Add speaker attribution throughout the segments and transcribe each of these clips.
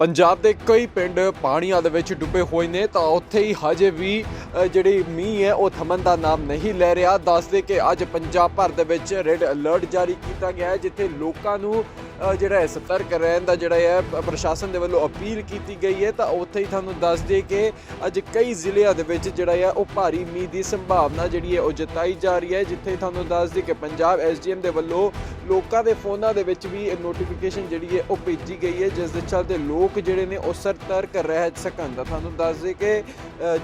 Speaker 1: ਪੰਜਾਬ ਦੇ ਕਈ ਪਿੰਡ ਪਾਣੀਆਂ ਦੇ ਵਿੱਚ ਡੁੱਬੇ ਹੋਏ ਨੇ, ਤਾਂ ਉੱਥੇ ਹੀ ਹਜੇ ਵੀ ਜਿਹੜੀ ਮੀਂਹ ਹੈ, ਉਹ ਥਮਨ ਦਾ ਨਾਮ ਨਹੀਂ ਲੈ ਰਿਹਾ। ਦੱਸਦੇ ਕਿ ਅੱਜ ਪੰਜਾਬ ਭਰ ਦੇ ਵਿੱਚ ਰੈੱਡ ਅਲਰਟ ਜਾਰੀ ਕੀਤਾ ਗਿਆ ਹੈ, ਜਿੱਥੇ ਲੋਕਾਂ ਨੂੰ ਜਿਹੜਾ ਹੈ ਸਤਰਕ ਰਹਿਣ ਦਾ ਜਿਹੜਾ ਹੈ ਪ੍ਰਸ਼ਾਸਨ ਦੇ ਵੱਲੋਂ ਅਪੀਲ ਕੀਤੀ ਗਈ ਹੈ, ਤਾਂ ਉੱਥੇ ਹੀ ਤੁਹਾਨੂੰ ਦੱਸ ਦੇ ਕਿ ਅੱਜ ਕਈ ਜ਼ਿਲ੍ਹਿਆਂ ਦੇ ਵਿੱਚ ਜਿਹੜਾ ਹੈ, ਉਹ ਭਾਰੀ ਮੀਂਹ ਦੀ ਸੰਭਾਵਨਾ ਜਿਹੜੀ ਹੈ, ਉਹ ਜਤਾਈ ਜਾ ਰਹੀ ਹੈ, ਜਿੱਥੇ ਤੁਹਾਨੂੰ ਦੱਸ ਦਈਏ ਕਿ ਪੰਜਾਬ ਐਸਡੀਐਮ ਦੇ ਵੱਲੋਂ ਲੋਕਾਂ ਦੇ ਫੋਨਾਂ ਦੇ ਵਿੱਚ ਵੀ ਨੋਟੀਫਿਕੇਸ਼ਨ ਜਿਹੜੀ ਹੈ, ਉਹ ਭੇਜੀ ਗਈ ਹੈ, ਜਿਸ ਦੇ ਚਲਦੇ ਲੋਕ ਜਿਹੜੇ ਨੇ, ਉਹ ਸਤਰਕ ਰਹਿ ਸਕਣ ਦਾ। ਤੁਹਾਨੂੰ ਦੱਸ ਦੇ ਕਿ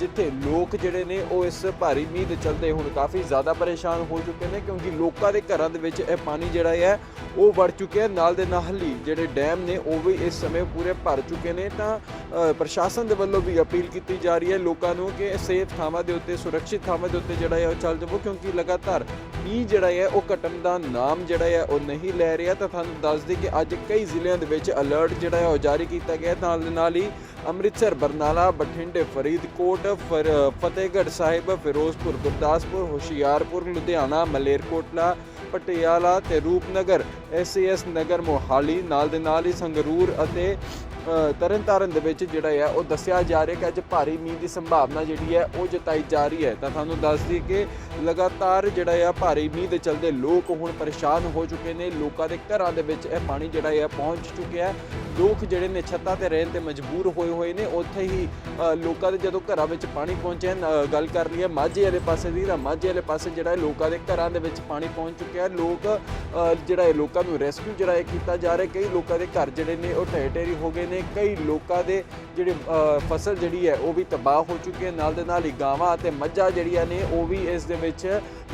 Speaker 1: ਜਿੱਥੇ ਲੋਕ ਜਿਹੜੇ ਨੇ, ਉਹ ਇਸ ਭਾਰੀ ਮੀਂਹ ਦੇ ਚਲਦੇ ਹੁਣ ਕਾਫੀ ਜ਼ਿਆਦਾ ਪਰੇਸ਼ਾਨ ਹੋ ਚੁੱਕੇ ਨੇ, ਕਿਉਂਕਿ ਲੋਕਾਂ ਦੇ ਘਰਾਂ ਦੇ ਵਿੱਚ ਇਹ ਪਾਣੀ ਜਿਹੜਾ ਹੈ ਉਹ ਵੜ ਚੁੱਕਿਆ ਨਾਲ ਦੇ ਨਾਲ ਹੀ ਜਿਹੜੇ ਡੈਮ ਨੇ, ਉਹ ਵੀ ਇਸ ਸਮੇਂ ਪੂਰੇ ਭਰ ਚੁੱਕੇ ਨੇ। ਤਾਂ ਪ੍ਰਸ਼ਾਸਨ ਦੇ ਵੱਲੋਂ ਵੀ ਅਪੀਲ ਕੀਤੀ ਜਾ ਰਹੀ ਹੈ ਲੋਕਾਂ ਨੂੰ ਕਿ ਸੇਫ ਥਾਵਾਂ ਦੇ ਉੱਤੇ, ਸੁਰੱਖਿਅਤ ਥਾਵਾਂ ਦੇ ਉੱਤੇ ਜਿਹੜਾ ਹੈ ਉਹ ਚੱਲ ਜਾਵੋ, ਕਿਉਂਕਿ ਲਗਾਤਾਰ ਮੀਂਹ ਜਿਹੜਾ ਹੈ, ਉਹ ਘਟਣ ਦਾ ਨਾਮ ਜਿਹੜਾ ਹੈ, ਉਹ ਨਹੀਂ ਲੈ ਰਿਹਾ ਤਾਂ ਤੁਹਾਨੂੰ ਦੱਸ ਦਈਏ ਕਿ ਅੱਜ ਕਈ ਜ਼ਿਲ੍ਹਿਆਂ ਦੇ ਵਿੱਚ ਅਲਰਟ ਜਿਹੜਾ ਹੈ, ਉਹ ਜਾਰੀ ਕੀਤਾ ਗਿਆ ਹੈ। ਨਾਲ ਦੇ ਨਾਲ ਹੀ ਅੰਮ੍ਰਿਤਸਰ, ਬਰਨਾਲਾ, ਬਠਿੰਡੇ, ਫਰੀਦਕੋਟ, ਫਰ- ਫਤਿਹਗੜ੍ਹ ਸਾਹਿਬ, ਫਿਰੋਜ਼ਪੁਰ, ਗੁਰਦਾਸਪੁਰ, ਹੁਸ਼ਿਆਰਪੁਰ, ਲੁਧਿਆਣਾ, ਮਲੇਰਕੋਟਲਾ, ਪਟਿਆਲਾ ਤੇ ਰੂਪਨਗਰ ਐਸਐਸ ਨਗਰ, ਮੋਹਾਲੀ, ਨਾਲ ਦੇ ਨਾਲ ਹੀ ਸੰਗਰੂਰ ਅਤੇ ਤਰਨਤਾਰਨ ਦੇ ਵਿੱਚ ਜਿਹੜਾ ਆ, ਉਹ ਦੱਸਿਆ ਜਾ ਰਿਹਾ ਕਿ ਅੱਜ ਭਾਰੀ ਮੀਂਹ ਦੀ ਸੰਭਾਵਨਾ ਜਿਹੜੀ ਹੈ, ਉਹ ਜਤਾਈ ਜਾ ਰਹੀ ਹੈ। ਤਾਂ ਤੁਹਾਨੂੰ ਦੱਸ ਦਈਏ ਕਿ ਲਗਾਤਾਰ ਜਿਹੜਾ ਆ, ਭਾਰੀ ਮੀਂਹ ਦੇ ਚਲਦੇ ਲੋਕ ਹੁਣ ਪਰੇਸ਼ਾਨ ਹੋ ਚੁੱਕੇ ਨੇ। ਲੋਕਾਂ ਦੇ ਘਰਾਂ ਦੇ ਵਿੱਚ ਇਹ ਪਾਣੀ ਜਿਹੜਾ ਆ, ਪਹੁੰਚ ਚੁੱਕਿਆ ਹੈ। ਲੋਕ ਜਿਹੜੇ ਨੇ ਛੱਤਾਂ ਤੇ ਰਹਿਣ ਤੇ ਮਜਬੂਰ ਹੋਏ ਹੋਏ ਨੇ। ਉੱਥੇ ਹੀ ਲੋਕਾਂ ਦੇ ਜਦੋਂ ਘਰਾਂ ਵਿੱਚ ਪਾਣੀ ਪਹੁੰਚਿਆ ਗੱਲ ਕਰ ਲਈਏ ਮਾਝੇ ਵਾਲੇ ਪਾਸੇ ਦੀ, ਤਾਂ ਮਾਝੇ ਵਾਲੇ ਪਾਸੇ ਜਿਹੜਾ ਲੋਕਾਂ ਦੇ ਘਰਾਂ ਦੇ ਵਿੱਚ ਪਾਣੀ ਪਹੁੰਚ ਚੁੱਕਿਆ। ਲੋਕ ਜਿਹੜਾ ਹੈ ਲੋਕਾਂ ਨੂੰ ਰੈਸਕਿਊ ਜਿਹੜਾ ਹੈ ਕੀਤਾ ਜਾ ਰਿਹਾ, ਕਈ ਲੋਕਾਂ ਦੇ ਘਰ ਜਿਹੜੇ ਨੇ ਉਹ ਢਹਿ ਢੇਰੀ ਹੋ ਗਏ ਨੇ, ਕਈ ਲੋਕਾਂ ਦੇ ਜਿਹੜੇ ਫਸਲ ਜਿਹੜੀ ਹੈ ਉਹ ਵੀ ਤਬਾਹ ਹੋ ਚੁੱਕੀ ਹੈ। ਨਾਲ ਦੇ ਨਾਲ ਹੀ ਗਾਵਾਂ ਅਤੇ ਮੱਝਾਂ ਜਿਹੜੀਆਂ ਨੇ ਉਹ ਵੀ ਇਸ ਦੇ ਵਿੱਚ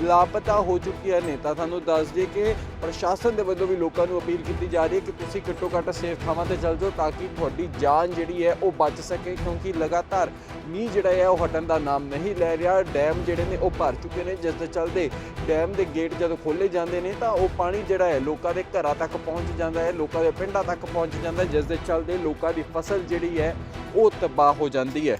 Speaker 1: ਲਾਪਤਾ ਹੋ ਚੁੱਕੀਆਂ ਨੇ। ਤਾਂ ਤੁਹਾਨੂੰ ਦੱਸ ਦਈਏ ਕਿ ਪ੍ਰਸ਼ਾਸਨ ਦੇ ਵੱਲੋਂ ਵੀ ਲੋਕਾਂ ਨੂੰ ਅਪੀਲ ਕੀਤੀ ਜਾ ਰਹੀ ਹੈ ਕਿ ਤੁਸੀਂ ਘੱਟੋ ਘੱਟ ਸੇਫ ਥਾਵਾਂ ਤੇ ਚੱਲ ਜਾਓ ਤਾਂ ਕਿ ਤੁਹਾਡੀ ਜਾਨ ਜਿਹੜੀ ਹੈ ਉਹ ਬਚ ਸਕੇ, ਕਿਉਂਕਿ ਲਗਾਤਾਰ ਮੀਂਹ ਜਿਹੜਾ ਹੈ ਉਹ ਹਟਣ ਦਾ ਨਾਮ ਨਹੀਂ ਲੈ ਰਿਹਾ। ਡੈਮ ਜਿਹੜੇ ਨੇ ਉਹ ਭਰ ਚੁੱਕੇ ਨੇ। ਜਿਸ ਦੇ ਚੱਲਦੇ ਡੈਮ ਦੇ ਗੇਟ ਜਦੋਂ ਖੋਲੇ ਜਾਂਦੇ ਨੇ ਤਾਂ ਉਹ ਪਾਣੀ ਜਿਹੜਾ ਹੈ ਲੋਕਾਂ ਦੇ ਘਰਾਂ ਤੱਕ ਪਹੁੰਚ ਜਾਂਦਾ ਹੈ, ਲੋਕਾਂ ਦੇ ਪਿੰਡਾਂ ਤੱਕ ਪਹੁੰਚ ਜਾਂਦਾ ਹੈ, ਜਿਸ ਦੇ ਚੱਲਦੇ ਲੋਕਾਂ ਦੀ ਫਸਲ ਜਿਹੜੀ ਹੈ ਉਹ ਤਬਾਹ ਹੋ ਜਾਂਦੀ ਹੈ।